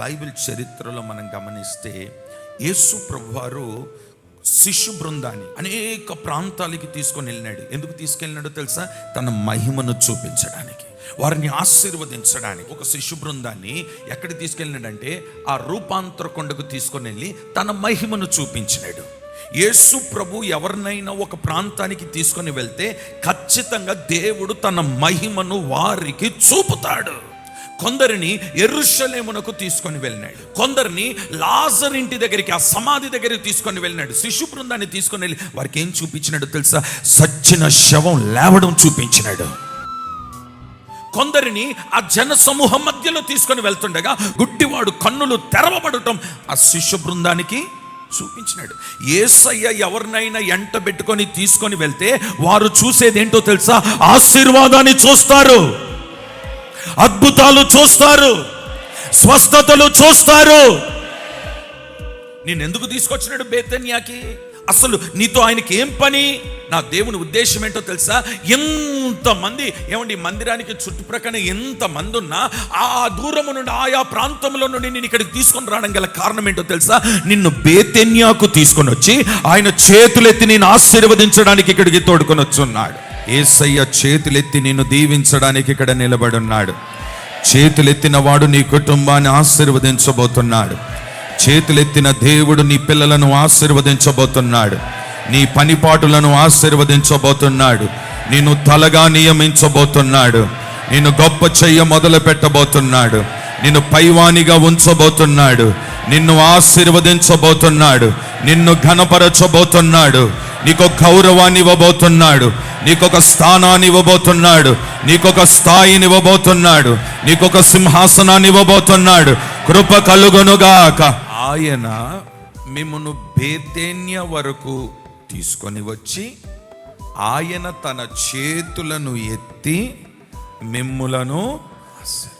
Bible చరిత్రలో మనం గమనిస్తే యేసు ప్రభువారు శిష్యు బృందాన్ని అనేక ప్రాంతాలకి తీసుకొని వెళ్ళినాడు. ఎందుకు తీసుకెళ్ళినాడో తెలుసా? తన మహిమను చూపించడానికి వారిని ఆశీర్వదించడానికి. ఒక శిష్యు బృందాన్ని ఎక్కడ తీసుకెళ్ళినాడంటే ఆ రూపాంతర కొండకు తీసుకొని వెళ్ళి తన మహిమను చూపించినాడు. యేసు ప్రభు ఎవరినైనా ఒక ప్రాంతానికి తీసుకొని వెళ్తే ఖచ్చితంగా దేవుడు తన మహిమను వారికి చూపుతాడు. కొందరిని ఎరుషలేమునకు తీసుకొని వెళ్ళినాడు. కొందరిని లాజర్ ఇంటి దగ్గరికి ఆ సమాధి దగ్గరికి తీసుకొని వెళ్ళినాడు. శిశు బృందాన్ని తీసుకొని వెళ్ళి వారికి ఏం చూపించినాడు తెలుసా? సచ్చిన శవం లేవడం చూపించినాడు. కొందరిని ఆ జన సమూహం మధ్యలో తీసుకొని వెళ్తుండగా గుడ్డివాడు కన్నులు తెరవబడటం ఆ శిష్య బృందానికి చూపించినాడు. ఏసయ్య ఎవరినైనా ఎంట పెట్టుకొని తీసుకొని వెళ్తే వారు చూసేది ఏంటో తెలుసా? ఆశీర్వాదాన్ని చూస్తారు. అద్భుతాలు చూస్తారు స్వస్థతలు చూస్తారు. నేను ఎందుకు తీసుకొచ్చినాడు బేతన్యాకి? అసలు నీతో ఆయనకి ఏం పని? నా దేవుని ఉద్దేశం ఏంటో తెలుసా? ఎంతమంది ఏమండి మందిరానికి చుట్టుప్రక్కన ఎంతమంది ఉన్నా ఆ దూరము నుండి ఆయా ప్రాంతంలో నుండి నేను ఇక్కడికి తీసుకొని రావడం గల కారణం ఏంటో తెలుసా? నిన్ను బేతెన్యాకు తీసుకొని వచ్చి ఆయన చేతులెత్తి నేను ఆశీర్వదించడానికి ఇక్కడికి తోడుకొని వచ్చున్నాడు. ఏసయ్య చేతులెత్తి నిన్ను దీవించడానికి ఇక్కడ నిలబడి ఉన్నాడు చేతులెత్తిన వాడు నీ కుటుంబాన్ని ఆశీర్వదించబోతున్నాడు. చేతులెత్తిన దేవుడు నీ పిల్లలను ఆశీర్వదించబోతున్నాడు. నీ పనిపాటులను ఆశీర్వదించబోతున్నాడు. నిన్ను తలగా నియమించబోతున్నాడు. నిన్ను గొప్ప చెయ్య మొదలు పెట్టబోతున్నాడు. నిన్ను పైవానిగా ఉంచబోతున్నాడు. నిన్ను ఆశీర్వదించబోతున్నాడు. నిన్ను ఘనపరచబోతున్నాడు. నీకు గౌరవాన్ని ఇవ్వబోతున్నాడు. నీకొక స్థానాన్ని ఇవ్వబోతున్నాడు. నీకొక స్థాయిని ఇవ్వబోతున్నాడు. నీకొక సింహాసనాన్ని ఇవ్వబోతున్నాడు. కృప కలుగునుగాక. ఆయన మిమ్మను బేతేన్య వరకు తీసుకొని వచ్చి ఆయన తన చేతులను ఎత్తి మిమ్ములను ఆశీర్వదించును.